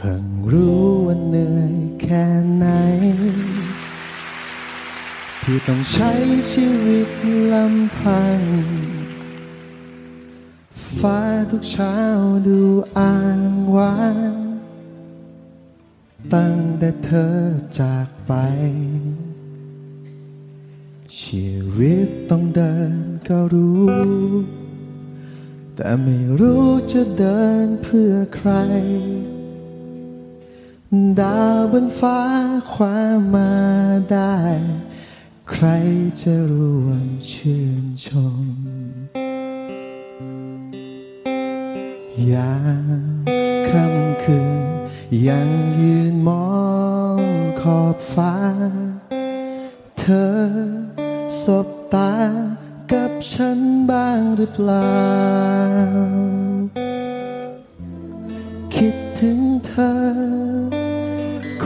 เพิ่งรู้ว่าเหนื่อยแค่ไหน ที่ต้องใช้ชีวิตลำพัง ฟ้าทุกเช้าดูอ้างว้างตั้งแต่เธอจากไป ชีวิตต้องเดินก็รู้ แต่ไม่รู้จะเดินเพื่อใคร ดาวบนฟ้าคว้ามาได้ ใครจะร่วมชื่นชม ยามค่ำคืน ยังยืนมองขอบฟ้า เธอสบตากับฉันบ้างหรือเปล่า คิดถึงเธอ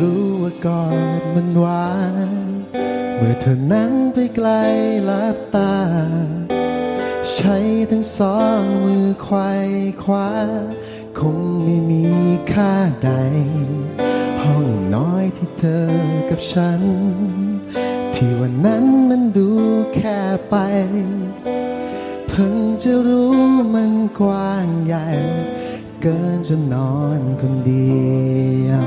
รู้ว่ากอดมันหวาน เมื่อเธอนั้นไปไกลลับตา ใช้ทั้งสองมือควายคว้า คงไม่มีค่าใด ห้องน้อยที่เธอกับฉัน ที่วันนั้นมันดูแค่ไป เพิ่งจะรู้มันกว้างใหญ่ เกินจะนอนคนเดียว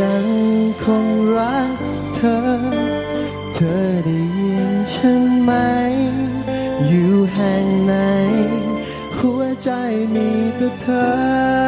ยังคงรักเธอ เธอได้ยินฉันไหม อยู่แห่งไหน หัวใจมีแต่เธอ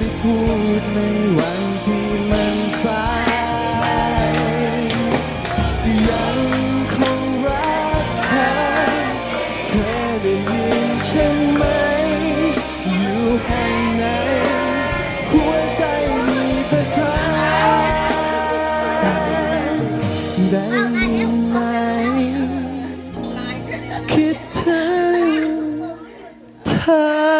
ได้พูดในวันที่มันสายยังคงรักเธอเธอได้ยินฉันไหม อยู่แห่งไหนหัวใจมีแต่เธอได้ยินไหมคิดถึงเธอ